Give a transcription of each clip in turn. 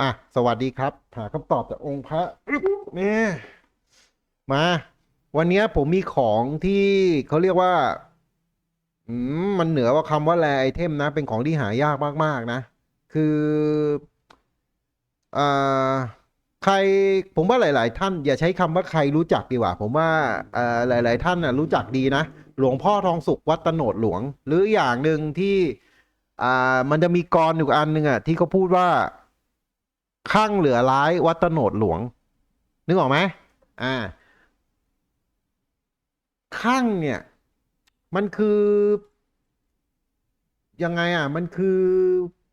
อะ สวัสดีครับ หาคำตอบจากองค์พระนี่มา วันนี้ผมมีของที่เขาเรียกว่า อืม มันเหนือกว่าคำว่าแรไอเทมนะ เป็นของที่หายากมาก ๆ นะ คืออ่าใครผมว่าหลาย ๆ ท่าน อย่าใช้คำว่าใครรู้จักดีกว่า ผมว่าอ่อหลาย ๆ ท่านนะรู้จักดีนะ หลวงพ่อทองสุขวัดตโนดหลวง หรืออย่างหนึ่งที่ อ่า มันจะมีกรอยู่อันหนึ่งอะที่เขาพูดว่า ข้างเหลือร้ายวัดตโนดหลวง นึกออกไหมอ่า ข้างเนี่ย มันคือ ยังไงอะ มันคือ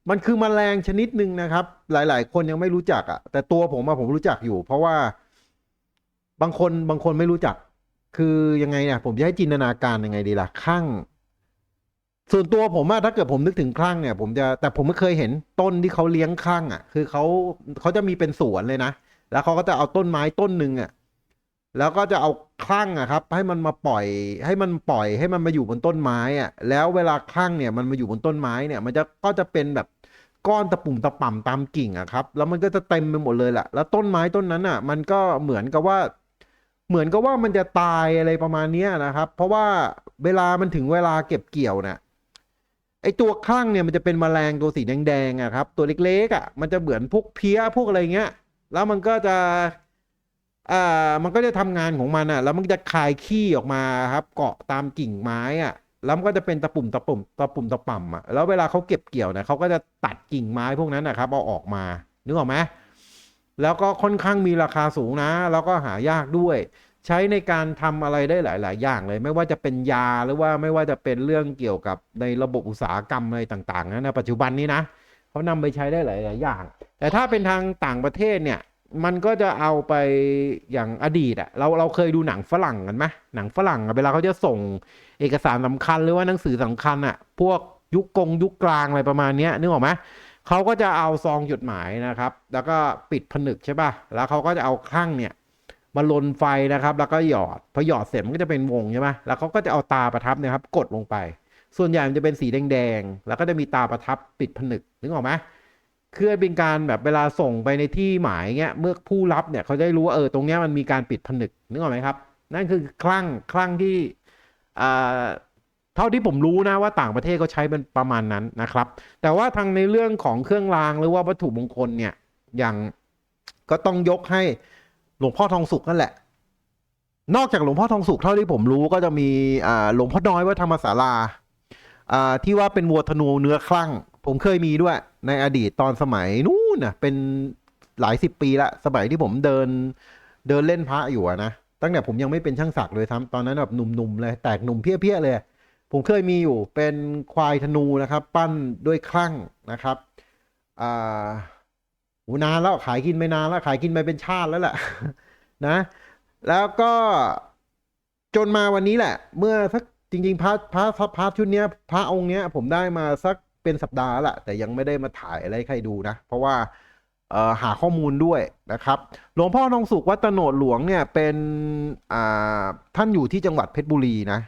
มันคือแมลงชนิดหนึ่งนะครับ หลาย ๆ คนยังไม่รู้จักอะ แต่ตัวผมอะผมรู้จักอยู่ เพราะว่าบางคนบางคนไม่รู้จัก คือยังไงเนี่ยผมจะให้จินตนาการยังไงดีล่ะข้าง ส่วนตัวผมอะถ้าเกิดผมนึกถึงคลั่งเนี่ย ผมจะแต่ผมไม่เคยเห็นต้นที่เขาเลี้ยงคลั่งอะคือเขาเขาจะมีเป็นสวนเลยนะ แล้วเขาก็จะเอาต้นไม้ต้นหนึ่งอะแล้วก็จะเอาคลั่งอะครับ ให้มันมาปล่อย ให้มันปล่อยให้มันมาอยู่บนต้นไม้อะแล้วเวลาคลั่งเนี่ยมันมาอยู่บนต้นไม้เนี่ย มันจะก็จะเป็นแบบก้อนตะปุ่มตะป่ำตามกิ่งอะครับ แล้วมันก็จะเต็มไปหมดเลยแหละแล้วต้นไม้ต้นนั้นอะมันก็เหมือนกับว่า เหมือนกับว่ามันจะตายอะไรประมาณนี้นะครับ เพราะว่าเวลามันถึงเวลาเก็บเกี่ยวเนี่ย ไอตัวข้างเนี่ยมันจะเป็นแมลงตัวสีแดงๆอะครับ ตัวเล็กๆอะมันจะเหมือนพวกเพี้ยพวกอะไรเงี้ย แล้วมันก็จะอ่ามันก็จะทำงานของมันอะแล้วมันจะคายขี้ออกมาครับ เกาะตามกิ่งไม้อะแล้วมันก็จะเป็นตะปุ่มตะปุ่มตะปุ่มตะป่ำอะแล้วเวลาเขาเก็บเกี่ยวเนี่ยเขาก็จะตัดกิ่งไม้พวกนั้นนะครับเอาออกมานึกออกไหมแล้วก็ค่อนข้างมีราคาสูงนะ แล้วก็หายากด้วย ใช้ในการทำอะไรได้หลาย ๆ อย่างเลย ไม่ว่าจะเป็นยาหรือว่าไม่ว่าจะเป็นเรื่องเกี่ยวกับในระบบอุตสาหกรรมอะไรต่างๆนะในปัจจุบันนี้นะเขานำไปใช้ได้หลาย ๆ อย่าง แต่ถ้าเป็นทางต่างประเทศเนี่ยมันก็จะเอาไปอย่างอดีตอะเราเราเคยดูหนังฝรั่งกันไหมหนังฝรั่งอะเวลาเขาจะส่งเอกสารสำคัญหรือว่าหนังสือสำคัญอะพวกยุคกงยุคกลางอะไรประมาณนี้นึกออกไหมเขาก็จะเอาซองจดหมายนะครับ แล้วก็ปิดผนึกใช่ป่ะแล้วเขาก็จะเอาคลั่งเนี่ย มาลนไฟนะครับ แล้วก็หยอดพอหยอดเสร็จมันก็จะเป็นวงใช่ไหมแล้วเขาก็จะเอาตาประทับเนะครับ กดลงไป ส่วนใหญ่มันจะเป็นสีแดงๆแล้วก็จะมีตาประทับปิดผนึกนึกออกไหมคือเป็นการแบบเวลาส่งไปในที่หมายเงี้ยเมื่อผู้รับเนี่ยเขาจะได้รู้ว่าเออตรงเนี้ยมันมีการปิดผนึกนึกออกไหมครับ นั่นคือคลั่งคลั่งที่อ่าเท่าที่ผมรู้นะว่าต่างประเทศเขาใช้เป็นประมาณนั้นนะครับ แต่ว่าทางในเรื่องของเครื่องรางหรือว่าวัตถุมงคลเนี่ยอย่างก็ต้องยกให้ หลวงพ่อทองสุขนั่นแหละ นอกจากหลวงพ่อทองสุขเท่าที่ผมรู้ก็จะมีอ่าหลวงพ่อน้อยวัดธรรมศาลาอ่าที่ว่าเป็นวัวธนูเนื้อคลั่ง ผมเคยมีด้วย ในอดีตตอนสมัยนู้นนะเป็นหลายสิบปีละสมัยที่ผมเดินเดินเล่นพระอยู่นะตั้งแต่ผมยังไม่เป็นช่างศักดิ์เลยทั้งตอนนั้นแบบหนุ่มๆเลยแตกหนุ่มเพี้ยๆเลย ผมเคยมีอยู่เป็นควายธนูนะครับ ปั้นด้วยคลั่งนะครับอ่า นานแล้วขายกินไปนานแล้วขายกินไปเป็นชาติแล้วแหละนะ แล้วก็จนมาวันนี้แหละ เมื่อสักจริงๆพระพระพระพระชุดเนี้ย พระองค์เนี้ย ผมได้มาสักเป็นสัปดาห์ละแต่ยังไม่ได้มาถ่ายอะไรใครดูนะ เพราะว่าหาข้อมูลด้วยนะครับ หลวงพ่อทองสุขวัดตโนดหลวงเนี่ยเป็นท่านอยู่ที่จังหวัดเพชรบุรีนะ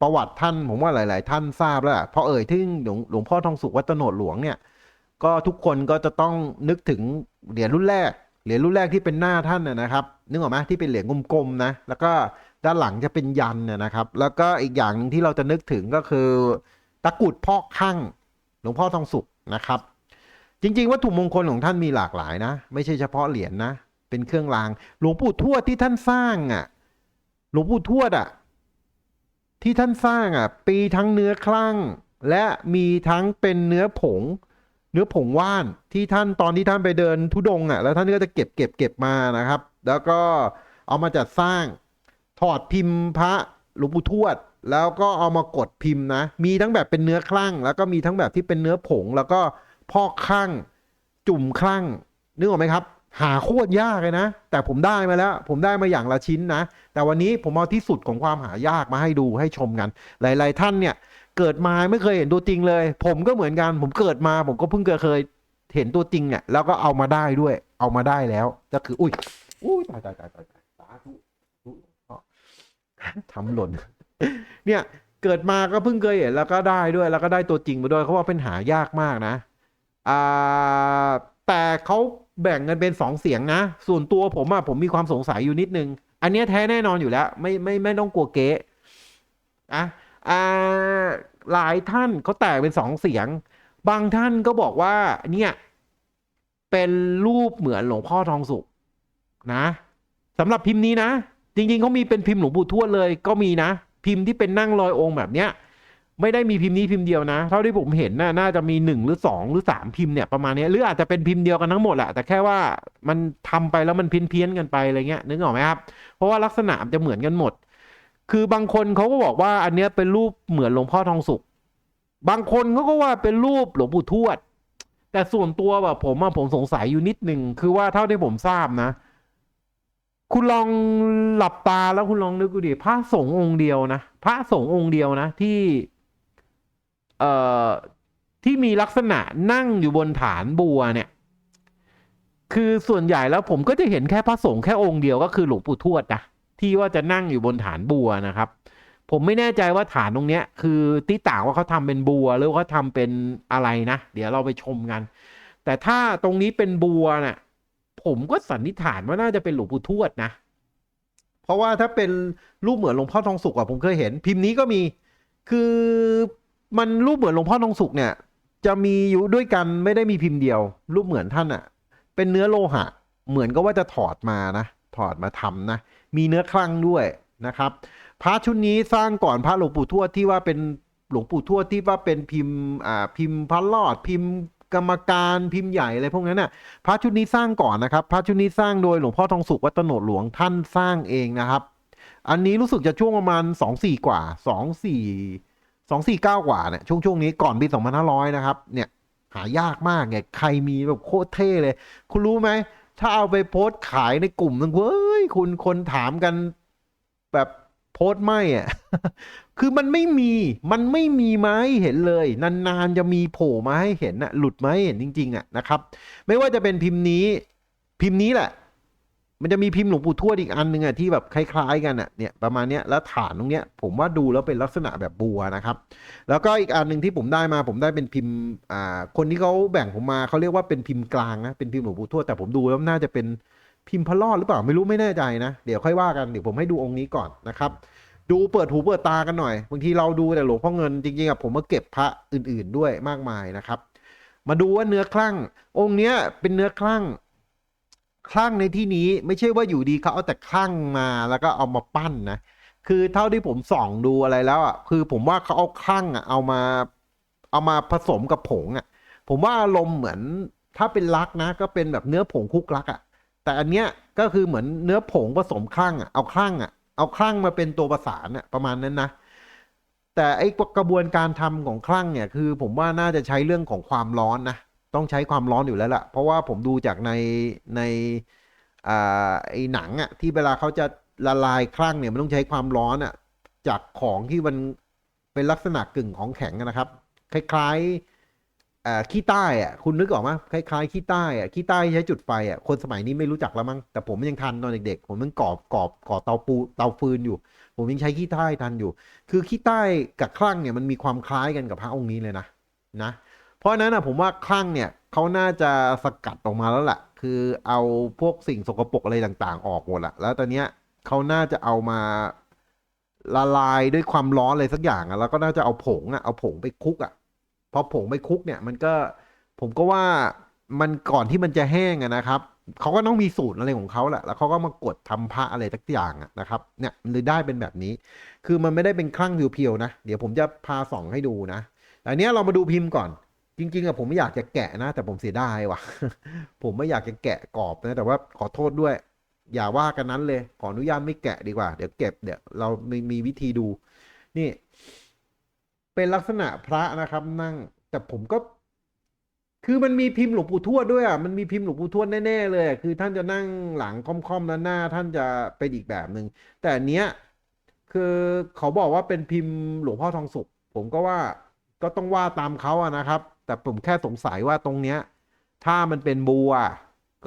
ประวัติท่านผมว่าหลาย ๆ ท่านทราบแล้วล่ะพอเอ่ยถึงหลวงหลวงพ่อทองสุขวัดตโนดหลวงเนี่ย ก็ทุกคนก็จะต้องนึกถึงเหรียญรุ่นแรก เหรียญรุ่นแรกที่เป็นหน้าท่านนะครับ นึกออกไหมที่เป็นเหรียญกลมๆนะ แล้วก็ด้านหลังจะเป็นยันเนยนะครับ แล้วก็อีกอย่างหนึ่งที่เราจะนึกถึงก็คือ ตะกรุดพ่อข้างหลวงพ่อทองสุขนะครับ จริง ๆ วัตถุมงคลของท่านมีหลากหลายนะ ไม่ใช่เฉพาะเหรียญนะเป็นเครื่องราง หลวงปู่ทวดที่ท่านสร้างอะ หลวงปู่ทวดอะ ที่ท่านสร้างอะ ปีทั้งเนื้อคลั่ง และมีทั้งเป็นเนื้อผง เนื้อผงว่านที่ท่านตอนที่ท่านไปเดินทุดงอะแล้วท่านก็จะเก็บเก็บเก็บมานะครับ แล้วก็เอามาจัดสร้างถอดพิมพ์พระหลวงปู่ทวด แล้วก็เอามากดพิมพ์นะ มีทั้งแบบเป็นเนื้อคลั่ง แล้วก็มีทั้งแบบที่เป็นเนื้อผง แล้วก็พอกคลั่งจุ่มคลั่งนึกออกไหมครับ หาโคตรยากเลยนะ แต่ผมได้มาแล้ว ผมได้มาอย่างละชิ้นนะ แต่วันนี้ผมเอาที่สุดของความหายากมาให้ดูให้ชมกัน หลาย ๆ ท่านเนี่ยเกิดมาไม่เคยเห็นตัวจริงเลย ผมก็เหมือนกัน ผมเกิดมา ผมก็เพิ่งเคยเห็นตัวจริงเนี่ยแล้วก็เอามาได้ด้วย เอามาได้แล้ว ก็คือ อุ้ยอุ้ยตายตายตายตายตายสาธุทำหล่น เนี่ยเกิดมาก็เพิ่งเคยเห็นแล้วก็ได้ด้วย แล้วก็ได้ตัวจริงมาด้วยเขาว่าเป็นหายากมากนะอ่าแต่เขาแบ่งกันเป็นสองเสียงนะ ส่วนตัวผมอะผมมีความสงสัยอยู่นิดนึง อันเนี้ยแท้แน่นอนอยู่แล้ว ไม่ไม่ไม่ต้องกลัวเก๊อะอ่า หลายท่านเขาแตกเป็นสองเสียง บางท่านก็บอกว่าเนี่ยเป็นรูปเหมือนหลวงพ่อทองสุขนะสำหรับพิมพ์นี้นะ จริงๆเขามีเป็นพิมพ์หลวงปู่ทวดเลยก็มีนะ พิมพ์ที่เป็นนั่งลอยองค์แบบเนี้ยไม่ได้มีพิมพ์นี้พิมพ์เดียวนะ เท่าที่ผมเห็นน่ะน่าจะมีหนึ่งหรือสองหรือสามพิมพ์เนี่ยประมาณนี้หรืออาจจะเป็นพิมพ์เดียวกันทั้งหมดแหละแต่แค่ว่ามันทำไปแล้วมันเพี้ยนเพี้ยนๆกันไปอะไรเงี้ยนึกออกไหมครับ เพราะว่าลักษณะจะเหมือนกันหมด คือบางคนเขาก็บอกว่าอันเนี้ยเป็นรูปเหมือนหลวงพ่อทองสุข บางคนเขาก็ว่าเป็นรูปหลวงปู่ทวด แต่ส่วนตัวแบบผมอะผมสงสัยอยู่นิดหนึ่งคือว่าเท่าที่ผมทราบนะ คุณลองหลับตาแล้วคุณลองนึกดูดิพระสงฆ์องค์เดียวนะพระสงฆ์องค์เดียวนะที่ เอ่อที่มีลักษณะนั่งอยู่บนฐานบัวเนี่ย คือส่วนใหญ่แล้วผมก็จะเห็นแค่พระสงฆ์แค่องค์เดียวก็คือหลวงปู่ทวดนะ ที่ว่าจะนั่งอยู่บนฐานบัวนะครับ ผมไม่แน่ใจว่าฐานตรงเนี้ย คือที่ต่างว่าเขาทำเป็นบัวหรือว่าเขาทำเป็นอะไรนะ เดี๋ยวเราไปชมกัน แต่ถ้าตรงนี้เป็นบัวน่ะผมก็สันนิษฐานว่าน่าจะเป็นหลวงปู่ทวดนะ เพราะว่าถ้าเป็นรูปเหมือนหลวงพ่อทองสุกอะผมเคยเห็น พิมพ์นี้ก็มีคือมันรูปเหมือนหลวงพ่อทองสุกเนี่ย จะมีอยู่ด้วยกันไม่ได้มีพิมพ์เดียว รูปเหมือนท่านอะเป็นเนื้อโลหะ เหมือนก็ว่าจะถอดมานะ ถอดมาทำนะ มีเนื้อคลั่งด้วยนะครับพระชุดนี้สร้างก่อนพระหลวงปู่ทวดที่ว่าเป็นหลวงปู่ทวดที่ว่าเป็นพิมพ์อ่าพิมพ์พระรอดพิมพ์กรรมการพิมพ์ใหญ่อะไรพวกนั้นน่ะพระชุดนี้สร้างก่อนนะครับ พระชุดนี้สร้างโดยหลวงพ่อทองสุขวัตโนดหลวงท่านสร้างเองนะครับ อันนี้รู้สึกจะช่วงประมาณสองสี่กว่าสองสี่สองสี่เก้ากว่าเนี่ยช่วงช่วงนี้ก่อนปีสองพันห้าร้อยนะครับ เนี่ยหายากมากไงใครมีแบบโคตรเท่เลย คุณรู้ไหม ถ้าเอาไปโพสต์ขายในกลุ่มนึงเว้ยคุณคนถามกันแบบโพสต์ไม่อะคือมันไม่มี มันไม่มีมาให้เห็นเลย นานๆจะมีโผล่มาให้เห็นน่ะ หลุดมาให้เห็นจริง ๆ อะนะครับ ไม่ว่าจะเป็นพิมพ์นี้ พิมพ์นี้แหละ มันจะมีพิมพ์หลวงปู่ทวดอีกอันหนึ่งอะที่แบบคล้ายๆกันอะเนี่ยประมาณเนี้ยแล้วฐานตรงเนี้ยผมว่าดูแล้วเป็นลักษณะแบบบัวนะครับ แล้วก็อีกอันหนึ่งที่ผมได้มาผมได้เป็นพิมพ์อ่าคนที่เขาแบ่งผมมาเขาเรียกว่าเป็นพิมพ์กลางนะเป็นพิมพ์หลวงปู่ทวดแต่ผมดูแล้วน่าจะเป็นพิมพ์พระรอดหรือเปล่าไม่รู้ไม่แน่ใจนะเดี๋ยวค่อยว่ากันเดี๋ยวผมให้ดูองค์นี้ก่อนนะครับดูเปิดหูเปิดตากันหน่อยบางทีเราดูแต่หลวงพ่อเงินจริงๆอะผมมาเก็บพระอื่น ๆด้วยมากมายนะครับ มาดูว่าเนื้อคลั่ง องค์เนี้ยเป็นเนื้อคลั่ง คลั่งในที่นี้ไม่ใช่ว่าอยู่ดีเขาเอาแต่คลั่งมาแล้วก็เอามาปั้นนะ คือเท่าที่ผมส่องดูอะไรแล้วอะคือผมว่าเขาเอาคลั่งอะเอามาเอามาผสมกับผงอะ ผมว่าอารมณ์เหมือนถ้าเป็นลักนะ ก็เป็นแบบเนื้อผงคุกลักอะ แต่อันเนี้ยก็คือเหมือนเนื้อผงผสมคลั่งอะเอาคลั่งอะเอาคลั่งมาเป็นตัวประสานอะประมาณนั้นนะแต่ไอ้กระบวนการทำของคลั่งเนี่ยคือ ผมว่าน่าจะใช้เรื่องของความร้อนนะ ต้องใช้ความร้อนอยู่แล้วล่ะ เพราะว่าผมดูจากในในอ่าไอ้หนังอะที่เวลาเขาจะละลายคลั่งเนี่ยมันต้องใช้ความร้อนอะจากของที่มันเป็นลักษณะกึ่งของแข็งนะครับ คล้ายๆอ่าขี้ใต้อะคุณนึกออกไหมคล้ายๆขี้ใต้อะขี้ใต้ใช้จุดไฟอะคนสมัยนี้ไม่รู้จักแล้วมั้งแต่ผมยังทันตอนเด็กๆผมยังก่อกรอบก่อเตาปูเตาฟืนอยู่ ผมยังใช้ขี้ใต้ทันอยู่ คือขี้ใต้กับคลั่งเนี่ยมันมีความคล้ายกันกับพระองค์นี้เลยนะนะ เพราะนั้นนะผมว่าคลั่งเนี่ยเขาน่าจะสกัดออกมาแล้วแหละคือเอาพวกสิ่งสกปรกอะไรต่างๆ ออกหมดละแล้วตอนเนี้ยเขาน่าจะเอามาละลายด้วยความร้อนอะไรสักอย่างอะแล้วก็น่าจะเอาผงอะเอาผงไปคลุกอะพอผงไปคลุกเนี่ยมันก็ผมก็ว่ามันก่อนที่มันจะแห้งอะนะครับเขาก็ต้องมีสูตรอะไรของเขาแหละ แล้วเขาก็มากดทำพระอะไรสักอย่างอะนะครับ เนี่ยมันเลยได้เป็นแบบนี้ คือมันไม่ได้เป็นคลั่งเพียวๆนะ เดี๋ยวผมจะพาส่องให้ดูนะแต่อันเนี้ยเรามาดูพิมพ์ก่อน จริงๆอะผมไม่อยากจะแกะนะ แต่ผมเสียดายว่ะ ผมไม่อยากจะแกะกรอบนะ แต่ว่าขอโทษด้วย อย่าว่ากันนั้นเลย ขออนุญาตไม่แกะดีกว่า เดี๋ยวเก็บเดี๋ยวเรามีมีวิธีดู นี่ เป็นลักษณะพระนะครับ นั่ง แต่ผมก็ คือมันมีพิมพ์หลวงปู่ทวดด้วยอะมันมีพิมพ์หลวงปู่ทวดแน่ๆเลยคือ ท่านจะนั่งหลังค่อมๆแล้วหน้า ท่านจะเป็นอีกแบบหนึ่งแต่อันเนี้ยคือเขาบอกว่าเป็นพิมพ์หลวงพ่อทองสุขผมก็ว่าก็ต้องว่าตามเขาอะนะครับ แต่ผมแค่สงสัยว่าตรงเนี้ย ถ้ามันเป็นบัว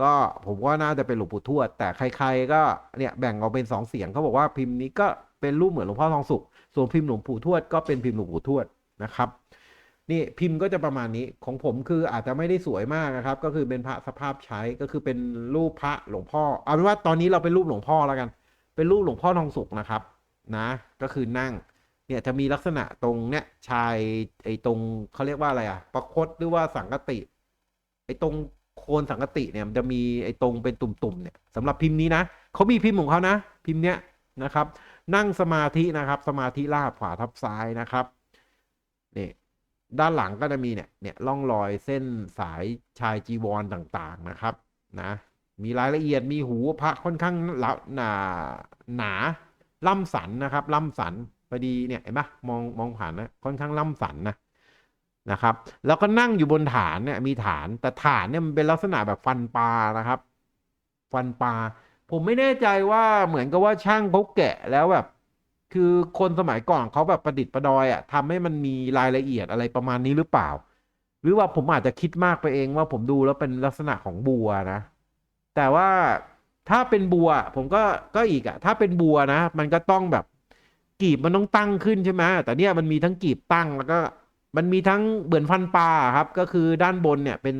ก็ผมว่าน่าจะเป็นหลวงปู่ทวด แต่ใคร ๆ ก็เนี่ยแบ่งออกเป็นสองเสียงเขาบอกว่าพิมพ์นี้ก็เป็นรูปเหมือนหลวงพ่อทองสุข ส่วนพิมพ์หลวงปู่ทวดก็เป็นพิมพ์หลวงปู่ทวดนะครับนี่พิมพ์ก็จะประมาณนี้ของผมคืออาจจะไม่ได้สวยมากนะครับ ก็คือเป็นพระสภาพใช้ก็คือเป็นรูปพระหลวงพ่อเอาเป็นว่าตอนนี้เราเป็นรูปหลวงพ่อแล้วกัน เป็นรูปหลวงพ่อทองสุกนะครับ นะ ก็คือนั่ง เนี่ยจะมีลักษณะตรงเนี่ยชายไอ้ตรงเขาเรียกว่าอะไรอะประคตหรือว่าสังกติ ไอ้ตรงโคนสังกติเนี่ยมันจะมีไอ้ตรงเป็นตุ่มๆเนี่ยสำหรับพิมพ์นี้นะเขามีพิมพ์ของเขานะ พิมพ์เนี้ยนะครับ นั่งสมาธินะครับ สมาธิราบขวาทับซ้ายนะครับนี่ด้านหลังก็จะมีเนี่ยเนี่ยร่องรอยเส้นสายชายจีวรต่างๆนะครับนะมีรายละเอียดมีหูพระค่อนข้างหนาหนาล่ำสันนะครับล่ำสัน อดีเนี่ยเห็นปะมองมองผ่านนะค่อนข้างล่ำสันนะนะครับ แล้วก็นั่งอยู่บนฐานเนี่ยมีฐานแต่ฐานเนี่ยมันเป็นลักษณะแบบฟันปลานะครับ ฟันปลาผมไม่แน่ใจว่าเหมือนกับว่าช่างเขาแกะแล้วแบบ คือคนสมัยก่อนเขาแบบประดิษฐ์ประดอยอะทำให้มันมีรายละเอียดอะไรประมาณนี้หรือเปล่า หรือว่าผมอาจจะคิดมากไปเองว่าผมดูแล้วเป็นลักษณะของบัวนะ แต่ว่าถ้าเป็นบัว ผมก็ก็อีกอะถ้าเป็นบัวนะ มันก็ต้องแบบ กีบมันต้องตั้งขึ้นใช่ไหมแต่เนี่ยมันมีทั้งกีบตั้งแล้วก็มันมีทั้งเหมือนฟันปลาครับ ก็คือด้านบนเนี่ยเป็น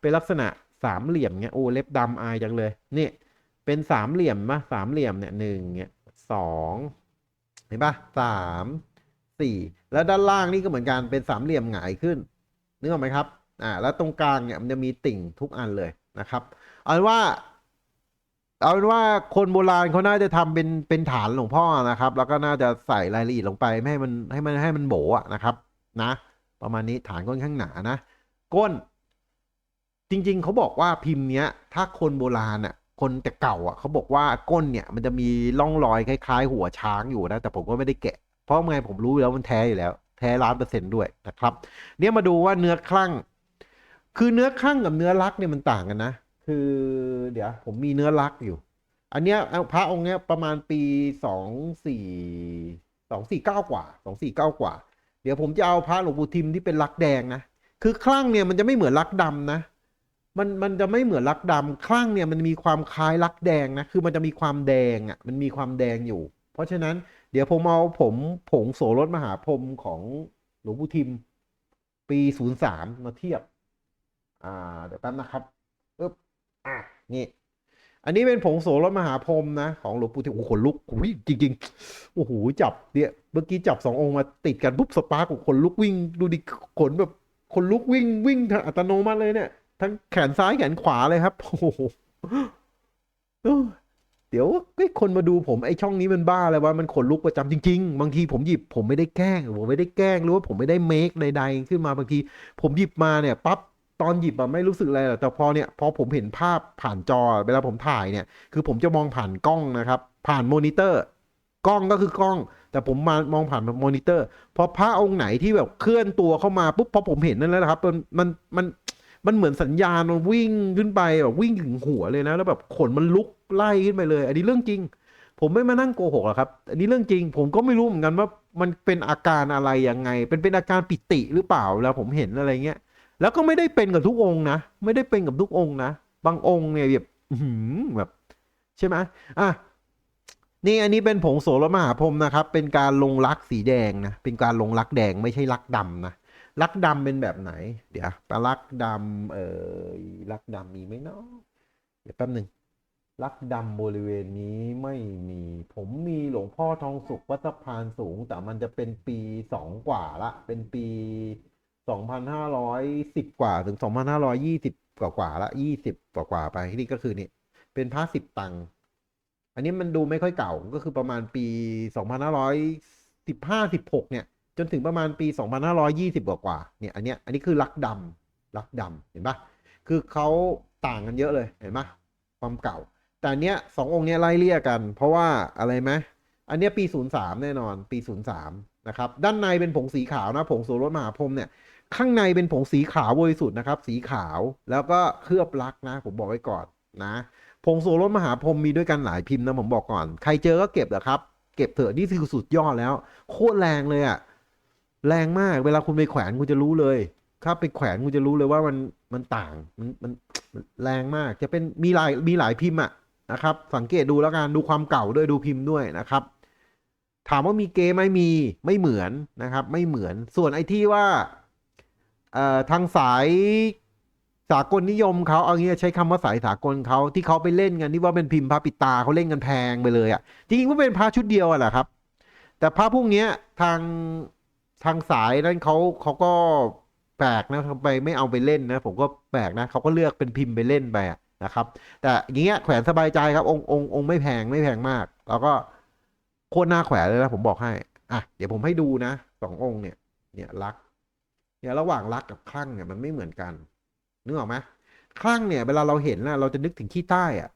เป็นลักษณะสามเหลี่ยมเนี่ยโอ้เล็บดำอายจังเลยนี่เป็นสามเหลี่ยมมะสามเหลี่ยมเนี่ยหนึ่งเนี่ยสองเห็นปะสามสี่แล้วด้านล่างนี่ก็เหมือนกันเป็นสามเหลี่ยมหงายขึ้นนึกออกไหมครับอ่าแล้วตรงกลางเนี่ยมันจะมีติ่งทุกอันเลยนะครับเอาว่า เอาเป็นว่าคนโบราณเขาน่าจะทำเป็นเป็นฐานหลวงพ่อนะครับ แล้วก็น่าจะใส่รายละเอียดลงไปไม่ให้มันให้มันให้มันโบะนะครับ นะ ประมาณนี้ฐานค่อนข้างหนานะก้น จริง ๆเขาบอกว่าพิมพ์เนี้ย ถ้าคนโบราณอะ คนแต่เก่าอะเขาบอกว่าก้นเนี่ย มันจะมีร่องรอยคล้าย ๆ หัวช้างอยู่นะแต่ผมก็ไม่ได้แกะ เพราะไงผมรู้แล้วมันแท้อยู่แล้ว แท้ล้านเปอร์เซ็นต์ด้วยนะครับ เนี่ยมาดูว่าเนื้อคลั่ง คือเนื้อคลั่งกับเนื้อรักเนี่ยมันต่างกันนะ คือเดี๋ยว ผมมีเนื้อรักอยู่ อันเนี้ยพระองค์เนี้ยประมาณปีสองสี่สองสี่เก้ากว่าสองสี่เก้ากว่า เดี๋ยวผมจะเอาพระหลวงปู่ทิมที่เป็นรักแดงนะคือคลั่งเนี่ยมันจะไม่เหมือนรักดำนะมันมันจะไม่เหมือนรักดำคลั่งเนี่ยมันมีความคล้ายรักแดงนะคือมันจะมีความแดงอะมันมีความแดงอยู่ เพราะฉะนั้นเดี๋ยวผมเอาผมผงโสรถมหาพรมของหลวงปู่ทิม ปีศูนย์สามมาเทียบ อ่า เดี๋ยวแป๊บนะครับ อะนี่ อันนี้เป็นผงโสรถมหาพรมนะ ของหลวงปู่ทิมโอ้โหขนลุกโอ้ยจริงๆโอ้โหจับเนี่ยเมื่อกี้จับสององค์มาติดกันปุ๊บสปาร์กขนลุกวิ่ง ดูดิขนแบบขนลุกวิ่งวิ่งทางอัตโนมัติเลยเนี่ย ทั้งแขนซ้ายแขนขวาเลยครับโอ้โหเดี๋ยวไอ้คนมาดูผมไอ้ช่องนี้มันบ้าเลยว่ามันขนลุกประจำจริง ๆ บางทีผมหยิบผมไม่ได้แกล้งผมไม่ได้แกล้งหรือว่าผมไม่ได้เมคใดๆขึ้นมาบางที ผมหยิบมาเนี่ยปั๊บ ตอนหยิบอะไม่รู้สึกอะไรหรอกแต่พอเนี่ยพอผมเห็นภาพผ่านจอเวลาผมถ่ายเนี่ย คือผมจะมองผ่านกล้องนะครับ ผ่านมอนิเตอร์กล้องก็คือกล้อง แต่ผมมามองผ่านมอนิเตอร์พอพระองค์ไหนที่แบบเคลื่อนตัวเข้ามาปุ๊บพอผมเห็นนั่นแล้วครับ มันมันมันมันเหมือนสัญญาณมันวิ่งขึ้นไปแบบวิ่งถึงหัวเลยนะ แล้วแบบขนมันลุกไล่ขึ้นไปเลย อันนี้เรื่องจริง ผมไม่มานั่งโกหกหรอกครับ อันนี้เรื่องจริง ผมก็ไม่รู้เหมือนกันว่ามันเป็นอาการอะไรยังไง เป็นเป็นอาการปิติหรือเปล่าแล้วผมเห็นอะไรเงี้ย แล้วก็ไม่ได้เป็นกับทุกองค์นะ ไม่ได้เป็นกับทุกองค์นะ บางองค์เนี่ยแบบแบบใช่ไหมอะนี่อันนี้เป็นผงโสรมหาพรหมนะครับ เป็นการลงรักสีแดงนะ เป็นการลงรักแดงไม่ใช่รักดำนะ รักดำเป็นแบบไหน เดี๋ยวปลารักดำเอ่ยรักดำมีไหมเนาะเดี๋ยวแป๊บหนึ่งรักดำบริเวณนี้ไม่มี ผมมีหลวงพ่อทองสุขวัดสะพานสูง แต่มันจะเป็นปีสองกว่าละ เป็นปี สองพันห้าร้อยสิบกว่าถึงสองพันห้าร้อยยี่สิบกว่ากว่าละยี่สิบกว่ากว่าไปนี่ก็คือนี่เป็นพระสิบตังค์อันนี้มันดูไม่ค่อยเก่าก็คือประมาณปี 2515 16 เนี่ย จนถึงประมาณปี 2520 กว่ากว่าเนี่ยอันเนี้ยอันนี้คือลักดำลักดำเห็นปะคือเขาต่างกันเยอะเลยเห็นปะความเก่า แต่เนี้ยสององค์เนี้ยไล่เลี่ยกัน เพราะว่าอะไรไหมอันเนี้ยปี 03 แน่นอนปี 03นะครับด้านในเป็นผงสีขาวนะผงโสรสมหาพรมเนี่ย ข้างในเป็นผงสีขาวบริสุทธิ์นะครับ สีขาวแล้วก็เคลือบลักนะ ผมบอกไว้ก่อนนะผงโสรสมหาพรหมมีด้วยกันหลายพิมพ์นะผมบอกก่อน ใครเจอก็เก็บแหละครับ เก็บเถอะนี่คือสุดยอดแล้ว โคตรแรงเลยอะแรงมาก เวลาคุณไปแขวนคุณจะรู้เลยครับไปแขวนคุณจะรู้เลยว่ามันมันต่างมันมันแรงมากจะเป็นมีหลายมีหลายพิมพ์อะนะครับ สังเกตดูแล้วกันดูความเก่าด้วยดูพิมพ์ด้วยนะครับ ถามว่ามีเกมไหมมีไม่เหมือนนะครับ ไม่เหมือนส่วนไอ้ที่ว่า เอ่อทางสายสากลนิยมเขาเอางี้ใช้คำว่าสายสากลเขาที่เขาไปเล่นกันที่ว่าเป็นพิมพ์พระปิดตาเขาเล่นกันแพงไปเลยอะจริงๆว่าเป็นพระชุดเดียวอะแหละครับ แต่พระพวกเนี้ยทางทางสายนั้นเขาเขาก็แปลกนะทำไปไม่เอาไปเล่นนะ ผมก็แปลกนะเขาก็เลือกเป็นพิมพ์ไปเล่นไปะนะครับ แต่อย่างเงี้ยแขวนสบายใจครับองค์องค์องค์ไม่แพงไม่แพงมาก แล้วก็โคตรน่าแขวนเลยนะผมบอกให้อะเดี๋ยวผมให้ดูนะสององค์เนี่ยเนี่ยรัก เนี่ยระหว่างรักกับคลั่งเนี่ยมันไม่เหมือนกันนึกออกไหมคลั่งเนี่ยเวลาเราเห็นนะเราจะนึกถึงขี้ใต้อะ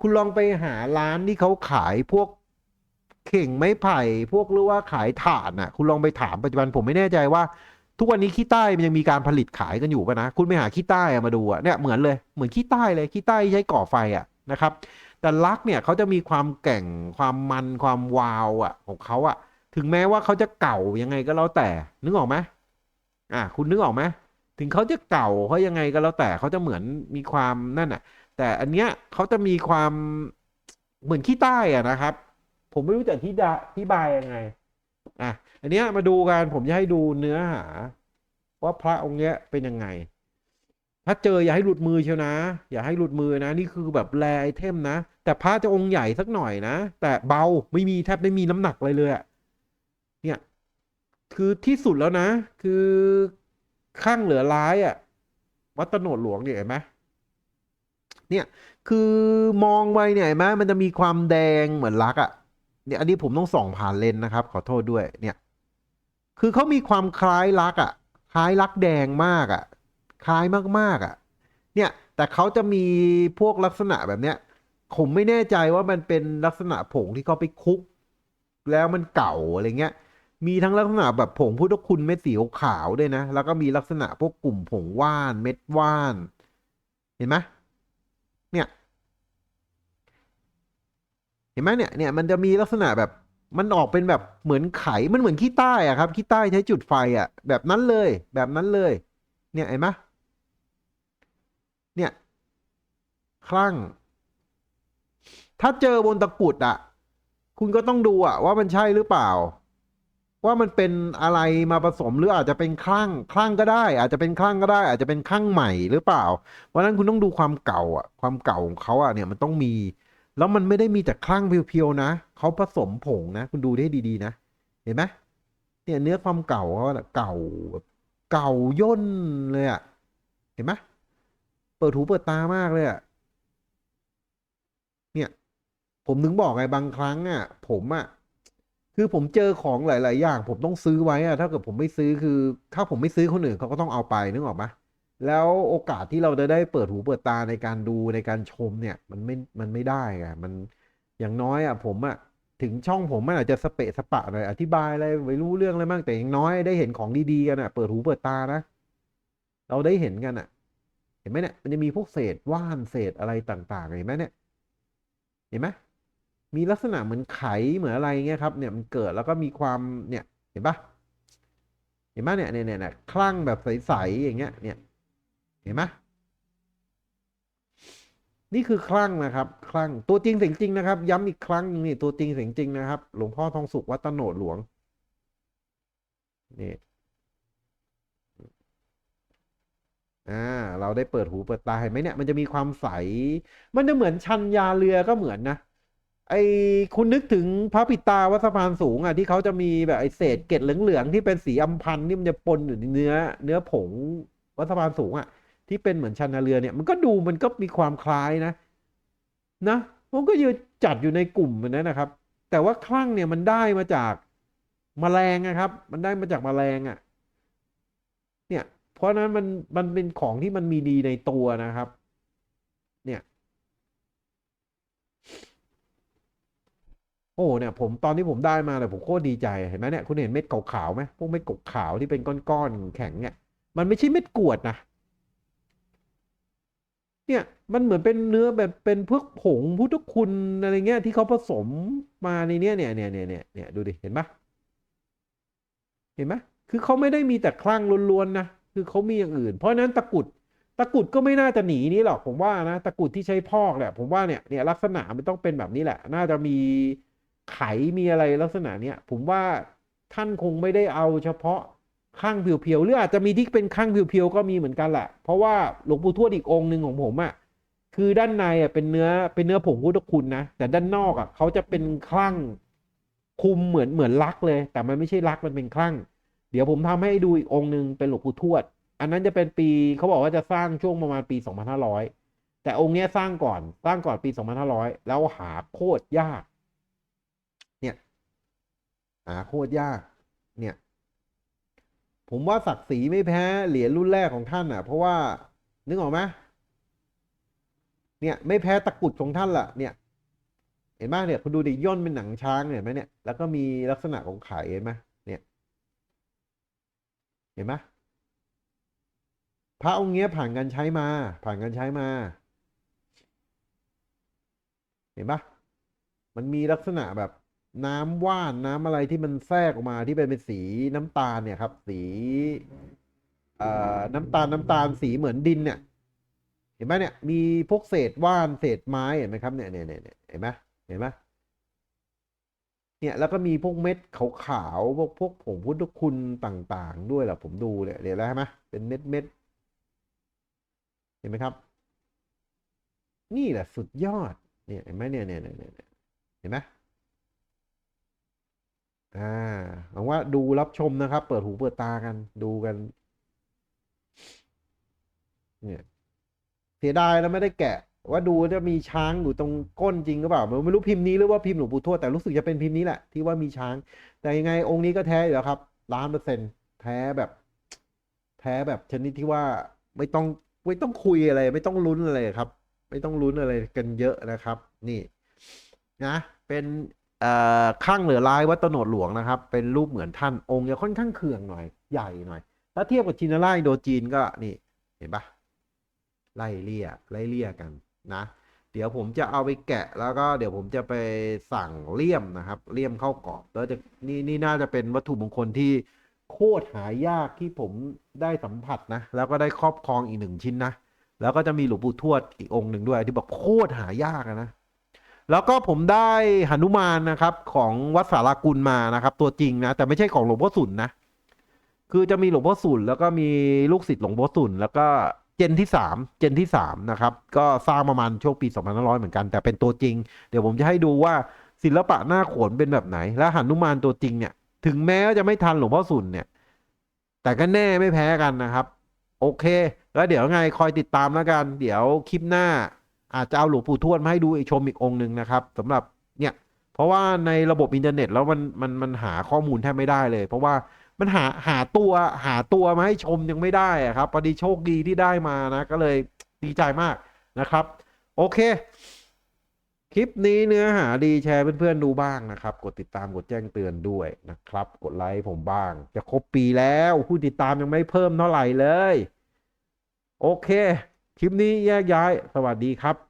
คุณลองไปหาร้านที่เขาขายพวกเข่งไม้ไผ่พวกหรือว่าขายถ่านอะ คุณลองไปถามปัจจุบันผมไม่แน่ใจว่า ทุกวันนี้ขี้ใต้มันยังมีการผลิตขายกันอยู่ป่ะนะ คุณไปหาขี้ใต้มาดูอะเนี่ยเหมือนเลยเหมือนขี้ใต้เลยขี้ใต้ใช้ก่อไฟอะนะครับ แต่ลักเนี่ยเขาจะมีความแก่งความมันความวาวอะของเขาอะถึงแม้ว่าเขาจะเก่ายังไงก็แล้วแต่นึกออกไหม อะคุณนึกออกไหมถึงเขาจะเก่าเขายังไงก็แล้วแต่เขาจะเหมือนมีความนั่นอะ แต่อันเนี้ยเขาจะมีความเหมือนขี้ใต้อะนะครับ ผมไม่รู้จะที่ดาที่บายยังไงอะอันเนี้ยมาดูกันผมจะให้ดูเนื้อหา ว่าพระองค์เนี้ยเป็นยังไง ถ้าเจออย่าให้หลุดมือเชียวนะ อย่าให้หลุดมือนะ นี่คือแบบแรไอเทมนะ แต่พระจะองค์ใหญ่สักหน่อยนะ แต่เบาไม่มีแทบไม่มีน้ำหนักเลยเลยอะเนี่ย คือที่สุดแล้วนะ คือข้างเหลือร้ายอะวัดตโนดหลวงเนี่ยเห็นไหมเนี่ย คือมองไปเนี่ยเห็นไหมมันจะมีความแดงเหมือนลักอะเนี่ยอันนี้ผมต้องส่องผ่านเลนนะครับ ขอโทษด้วย เนี่ย คือเขามีความคล้ายลักอะคล้ายลักแดงมากอะคล้ายมากๆอะเนี่ย แต่เขาจะมีพวกลักษณะแบบเนี้ยผมไม่แน่ใจว่ามันเป็นลักษณะผงที่เขาไปคุก แล้วมันเก่าอะไรเงี้ย มีทั้งลักษณะแบบผงพุทธคุณเม็ดสีขาวด้วยนะ แล้วก็มีลักษณะพวกกลุ่มผงว่านเม็ดว่าน เห็นไหมเนี่ย เห็นไหมเนี่ยเนี่ยมันจะมีลักษณะแบบมันออกเป็นแบบเหมือนไขมันเหมือนขี้ใต้อะครับขี้ใต้ใช้จุดไฟอะแบบนั้นเลย แบบนั้นเลย เนี่ยเห็นไหมเนี่ยคลั่ง ถ้าเจอบนตะกรุดอะคุณก็ต้องดูอะว่ามันใช่หรือเปล่า ว่ามันเป็นอะไรมาผสมหรืออาจจะเป็นคลั่งคลั่งก็ได้ อาจจะเป็นคลั่งก็ได้ อาจจะเป็นคลั่งใหม่หรือเปล่าเพราะนั้นคุณต้องดูความเก่าอะ ความเก่าของเขาอะเนี่ยมันต้องมี แล้วมันไม่ได้มีแต่คลั่งเพียวๆนะเขาผสมผงนะ คุณดูได้ดีๆนะเห็นไหมเนี่ยเนื้อความเก่าเขาอะเก่าแบบเก่าย่นเลยอะเห็นไหมเปิดหูเปิดตามากเลยอะเนี่ย ผมถึงบอกไงบางครั้งอะ ผมอะ คือผมเจอของหลาย ๆ อย่าง ผมต้องซื้อไว้อะถ้าเกิดผมไม่ซื้อคือ ถ้าผมไม่ซื้อคนอื่นเขาก็ต้องเอาไปนึกออกปะแล้วโอกาสที่เราจะได้เปิดหูเปิดตาในการดูในการชมเนี่ย มันไม่มันไม่ได้ไงมันอย่างน้อยอะผมอะถึงช่องผมมันอาจจะสเปะสปะหน่อยอธิบายอะไรไม่รู้เรื่องอะไรบ้างแต่อย่างน้อยได้เห็นของดีๆกันอะเปิดหูเปิดตานะ เราได้เห็นกันอะเห็นไหมเนี่ยมันจะมีพวกเศษว่านเศษอะไรต่างๆเห็นไหมเนี่ยเห็นไหม มีลักษณะเหมือนไขเหมือนอะไรเงี้ยครับเนี่ยมันเกิดแล้วก็มีความเนี่ยเห็นปะเห็นปะเนี่ยเนี่ยเนี่ยคลั่งแบบใสๆอย่างเงี้ยเนี่ยเห็นไหมนี่คือคลั่งนะครับ คลั่งตัวจริงเสียงจริงนะครับ ย้ำอีกครั้งนี่ตัวจริงเสียงจริงนะครับ หลวงพ่อทองสุขวัดตโนดหลวงนี่อ่าเราได้เปิดหูเปิดตาเห็นไหมเนี่ยมันจะมีความใส มันจะเหมือนชันยาเรือก็เหมือนนะ ไอคุณนึกถึงพระปิตาวัดสะพานสูงอะที่เขาจะมีแบบไอเศษเกล็ดเหลืองๆที่เป็นสีอัมพันธ์ที่มันจะปนอยู่ในเนื้อ เนื้อผงวัดสะพานสูงอะที่เป็นเหมือนชันนาเรือเนี่ยมันก็ดูมันก็มีความคล้ายนะ นะมันก็ยืนจัดอยู่ในกลุ่มมันนั้นนะครับ แต่ว่าคลั่งเนี่ยมันได้มาจากแมลงนะครับ มันได้มาจากแมลงอะ เนี่ย เพราะนั้นมันมันเป็นของที่มันมีดีในตัวนะครับ เนี่ย โอ้เนี่ยผมตอนที่ผมได้มาเลยผมโคตรดีใจเห็นไหมเนี่ยคุณเห็นเม็ดขาวๆไหมพวกเม็ดขาวๆที่เป็นก้อนๆแข็งเนี่ยมันไม่ใช่เม็ดกวดนะเนี่ยมันเหมือนเป็นเนื้อแบบเป็นพวกผงพุทธคุณอะไรเงี้ยที่เขาผสมมาในเนี้ยเนี่ยเนี่ยเนี่ยเนี่ยเนี่ยดูดิเห็นปะเห็นไหมคือเขาไม่ได้มีแต่คลั่งล้วนๆนะคือเขามีอย่างอื่น เพราะฉะนั้นตะกุดตะกุดก็ไม่น่าจะหนีนี้หรอกผมว่านะตะกุดที่ใช้พอกแหละผมว่าเนี่ยเนี่ยลักษณะมันต้องเป็นแบบนี้แหละ น่าจะมี ไขมีอะไรลักษณะเนี้ยผมว่าท่านคงไม่ได้เอาเฉพาะข้างเพียวๆหรืออาจจะมีที่เป็นข้างเพียวๆก็มีเหมือนกันแหละเพราะว่าหลวงปู่ทวดอีกองค์หนึ่งของผมอะ่ะคือด้านในอะเป็นเนื้อเป็นเนื้อผงพุทธคุณนะแต่ด้านนอกอะเขาจะเป็นคลั่งคุมเหมือนเหมือนลักเลย แต่มันไม่ใช่ลักมันเป็นคลั่ง เดี๋ยวผมทำให้ดูอีกองค์หนึ่งเป็นหลวงปู่ทวด อันนั้นจะเป็นปีเขาบอกว่าจะสร้างช่วงประมาณปี 2500 แต่องค์เนี้ยสร้างก่อนสร้างก่อนปี 2500 แล้วหาโคตรยากาโคตรยาก เนี่ย ผมว่าศักดิ์ศรีไม่แพ้เหรียญรุ่นแรกของท่านอะ เพราะว่านึกออกไหมเนี่ย ไม่แพ้ตะกรุดของท่านล่ะ เนี่ย เห็นไหมเนี่ยคุณดูดิย่นเป็นหนังช้างเนี่ยเห็นไหมเนี่ยแล้วก็มีลักษณะของไข่เห็นไหมเนี่ย เห็นไหมพระองค์เนี้ยผ่านการใช้มา ผ่านการใช้มา เห็นปะมันมีลักษณะแบบ น้ำว่านน้ำอะไรที่มันแทรกออกมาที่เป็นเป็นสีน้ำตาลเนี่ยครับ สีเอ่อน้ำตาลน้ำตาลสีเหมือนดินเนี่ย เห็นไหมเนี่ย มีพวกเศษว่านเศษไม้เห็นไหมครับเนี่ยเนี่ยเนี่ยเห็นไหมเห็นไหมเนี่ยแล้วก็มีพวกเม็ดขาวๆพวกพวกผงพุทธคุณต่างๆ ด้วยแหละผมดูเนี่ยเดี๋ยวแล้วใช่ไหมเป็นเม็ดเม็ดเห็นไหมครับ นี่แหละสุดยอดเนี่ยเห็นไหมเนี่ยเนี่ยเนี่ยเห็นไหม อ่าหวังว่าดูรับชมนะครับ เปิดหูเปิดตากันดูกัน เนี่ยเสียดายแล้วไม่ได้แกะ ว่าดูจะมีช้างอยู่ตรงก้นจริงหรือเปล่าไม่รู้พิมพ์นี้หรือว่าพิมพ์หลวงปู่ทวดแต่รู้สึกจะเป็นพิมพ์นี้แหละที่ว่ามีช้าง แต่ยังไงองค์นี้ก็แท้อยู่แล้วครับล้านเปอร์เซ็นต์แท้แบบ แท้แบบชนิดที่ว่าไม่ต้องไม่ต้องคุยอะไร ไม่ต้องลุ้นอะไรครับ ไม่ต้องลุ้นอะไรกันเยอะนะครับ นี่ นะ เป็น ข้างเหลือลายวัดตโนดหลวงนะครับ เป็นรูปเหมือนท่านองค์จะค่อนข้างเคืองหน่อยใหญ่หน่อย ถ้าเทียบกับจีนาร่าอินโดจีนก็นี่เห็นปะไล่เลี่ยไล่เลี่ยกันนะ เดี๋ยวผมจะเอาไปแกะแล้วก็เดี๋ยวผมจะไปสั่งเลี่ยมนะครับ เลี่ยมเข้ากรอบแล้วจะนี่นี่น่าจะเป็นวัตถุมงคลที่โคตรหายากที่ผมได้สัมผัสนะ แล้วก็ได้ครอบครองอีกหนึ่งชิ้นนะ แล้วก็จะมีหลวงปู่ทวดอีกองค์หนึ่งด้วยที่บอกโคตรหายากนะ แล้วก็ผมได้หนุมานนะครับ ของวัดสารากุลมานะครับ ตัวจริงนะ แต่ไม่ใช่ของหลวงพ่อสุนนะ คือจะมีหลวงพ่อสุนแล้วก็มีลูกศิษย์หลวงพ่อสุนแล้วก็เจนที่สามเจนที่สามนะครับ ก็สร้างประมาณช่วงปี2500 เหมือนกัน แต่เป็นตัวจริง เดี๋ยวผมจะให้ดูว่าศิลปะหน้าโขนเป็นแบบไหน และหนุมานตัวจริงเนี่ย ถึงแม้ว่าจะไม่ทันหลวงพ่อสุนเนี่ย แต่ก็แน่ไม่แพ้กันนะครับ โอเค แล้วเดี๋ยวไงคอยติดตามแล้วกัน เดี๋ยวคลิปหน้า อาจจะเอาหลวงปู่ทวดมาให้ดูอีกชมอีกองค์หนึ่งนะครับสำหรับเนี่ยเพราะว่าในระบบอินเทอร์เน็ตแล้วมันมันมันหาข้อมูลแทบไม่ได้เลย เพราะว่ามันหาหาตัวหาตัวมาให้ชมยังไม่ได้ครับพอดีโชคดีที่ได้มานะ ก็เลยดีใจมากนะครับ โอเค คลิปนี้เนื้อหาดีแชร์เพื่อนๆดูบ้างนะครับ กดติดตามกดแจ้งเตือนด้วยนะครับ กดไลค์ผมบ้าง จะครบปีแล้ว ผู้ติดตามยังไม่เพิ่มเท่าไหร่เลย โอเค คลิปนี้แยกย้าย สวัสดีครับ